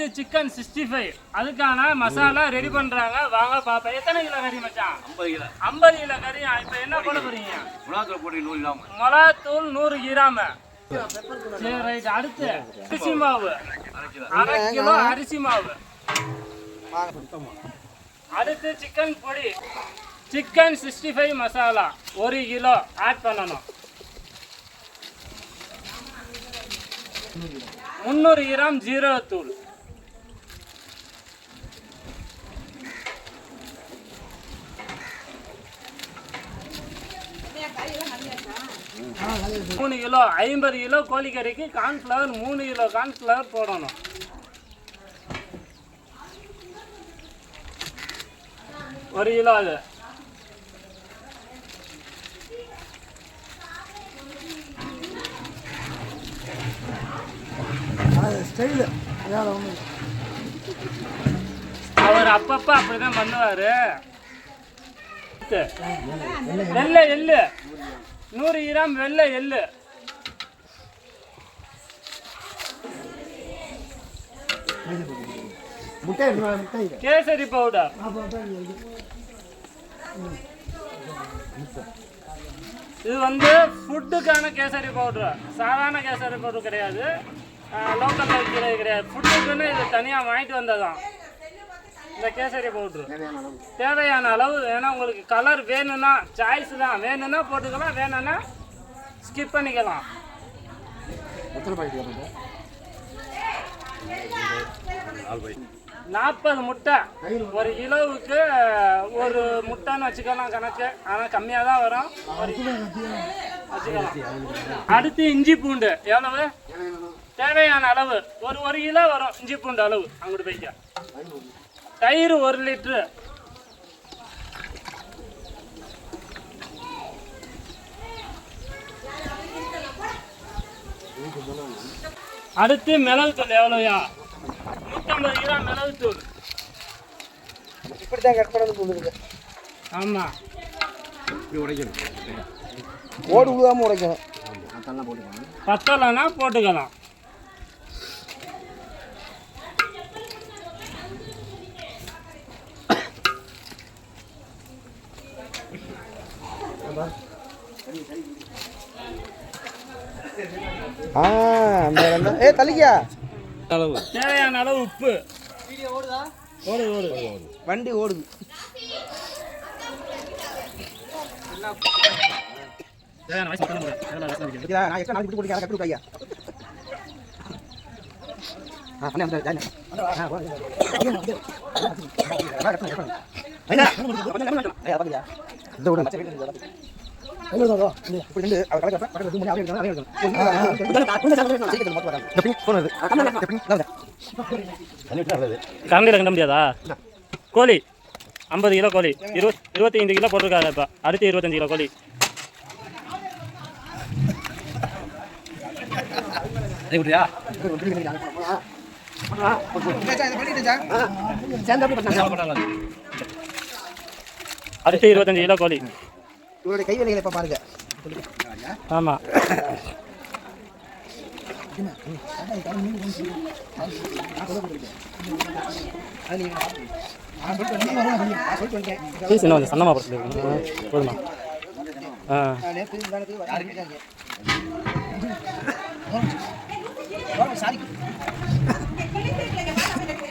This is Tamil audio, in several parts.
அடுத்து சிக்கன் சிக்ஸ்டி ஃபைவ் அதுக்கான மசாலா ரெடி பண்றாங்க. வாங்க பாப்பா எத்தனை கிலோ கறி மச்சான்? ஐம்பது கிலோ. ஐம்பது கிலோ கறி. இப்போ என்ன போட போறீங்க? மிளகாத்தூள் போட்டு நூறு இல்லாமல் மிளகாத்தூள் நூறு கிராம. சரி ரைட் அடுத்து அரிசி மாவு. அரை கிலோ. அரை கிலோ அரிசி மாவு. அடுத்து சிக்கன் பொடி. Chicken sixty five masala. ஒரு கிலோ. ஆட் பண்ணணும். முந்நூறு கிராம் ஜீரக மூணு கிலோ ஐம்பது கிலோ கோழிக்கறிக்கு கார்ன்ஃப்ளவர் மூணு கிலோ கார்ன்ஃப்ளவர் போடணும். ஒரு கிலோ அது. அவர் அப்பப்ப அப்படிதான் பண்ணுவாரு. வெள்ளை எள்ளு நூறு கிராம் வெள்ளை எள்ளு. கேசரி பவுடர் இது வந்து ஃபுட்டுக்கான கேசரி பவுடர் சாதாரண கேசரி பவுடர் கிடையாது. விற்கிறது கிடையாது. ஃபுட்டுக்குன்னு இது தனியாக வாங்கிட்டு வந்ததான் இந்த கேசரி பவுட்ரு. தேவையான அளவு. ஏன்னா உங்களுக்கு கலர் வேணும்னா சாய்ஸ் தான். வேணும்னா போட்டுக்கலாம் வேணும்னா ஸ்கிப் பண்ணிக்கலாம். நாற்பது முட்டை. ஒரு கிலோவுக்கு ஒரு முட்டைன்னு வச்சுக்கலாம் கணக்கு. ஆனால் கம்மியாக தான் வரும். ஒரு வச்சுக்கலாம். அடுத்து இஞ்சி பூண்டு. எவ்வளவு? தேவையான அளவு. ஒரு ஒரு கிலோ வரும் இஞ்சி பூண்டு அளவு. அங்கிட்டு போய்க்க. தயிர் ஒரு லிட்ரு. அடுத்து மிளகுத்தூள் எவ்வளோயா? நூற்றம்பது கிராம் மிளகுத்தூள் இப்படி தான் கட் பண்ணது சொல்லுது ஆமாம் இப்படி உடைக்கணும். ஓடு உடைக்கணும். பத்தலைன்னா போட்டுக்கலாம். ஆ அந்த அந்த ஏ தள்ளிக்கா அளவு தேவையான அளவு உப்பு ஓடு ஓடு வண்டி ஓடுது நான் நாளைக்கு கொடுக்க கட்டு. ஐயா, இந்த விடு. கரண்டியில் கண்ட முடியாதா? கோழி. ஐம்பது கிலோ கோழி. இருபத் இருபத்தைந்து கிலோ போட்டிருக்காரு இப்போ. அடுத்து இருபத்தஞ்சு கிலோ கோழி. எப்படியா சேர்ந்து. அடுத்து இருபத்தஞ்சு கிலோ கோழி. இவருடைய கை வேலைகளை இப்ப பாருங்க. ஆமாம் கொஞ்சம் சன்னமாக போட்டு போதுமா? ஆ.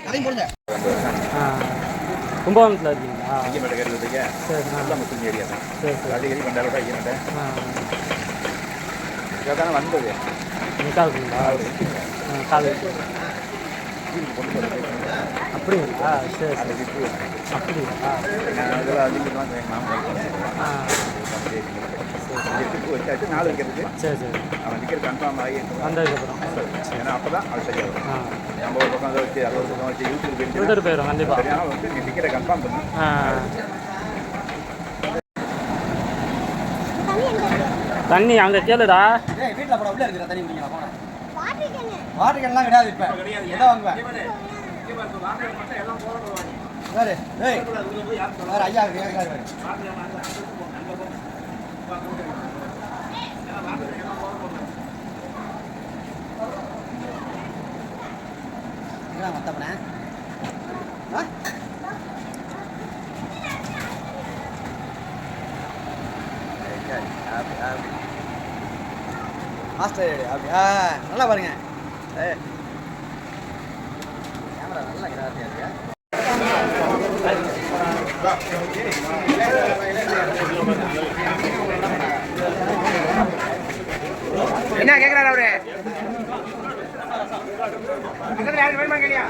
அதையும் போடுங்க. கும்பகோணத்தில் இருக்கீங்களா? ஐயமேட்டை சரி எல்லாம் முஸ்லீம் ஏரியா தான். சரி சரி. கறி பண்ணாலும் ஐயமேட்டை. இதாக தானே வந்தது. நிக்கால் இருக்குங்களா? ஆ கால் அப்படிங்களா சரி சரி. அப்படிங்களா அதெல்லாம் அதிகமாக எட்டுக்கு வச்சாச்சு நாலு வைக்கிறதுக்கு சரி சரி. அவன் நிற்கிற கன்ஃபார்ம் ஆகி வந்ததுக்கப்புறம். ஏன்னா அப்போ தான் அது சரியாக வரும் ஆ. நம்ம ஒரு பக்கம் அதை வச்சு அது ஒரு பக்கம் வச்சு யூடியூப் போயிட்டு ஃபில்டர் போயிடும் கண்டிப்பாக சரியான வந்து நீ டிக்கெட்டை கன்ஃபார்ம் பண்ணு ஆ தண்ணி அங்கே கேளுடா வீட்டில் போட உள்ள இருக்கிற தண்ணி குடிக்கலாம் போன வாட்டர் கேன்லாம் கிடையாது இப்போ எதை வாங்குவேன் வேறு ஏய். வேறு ஐயா கேட்காரு வேறு இதான் ஆ? மாஸ்டர் அப்படி ஆ நல்லா பாருங்க. ஏ கேமரா நல்லா கிராஃபியாக இருக்கு என்ன கேக்குறாரு அவரு? பக்கத்துல யாரும் வேணுமா கேளியா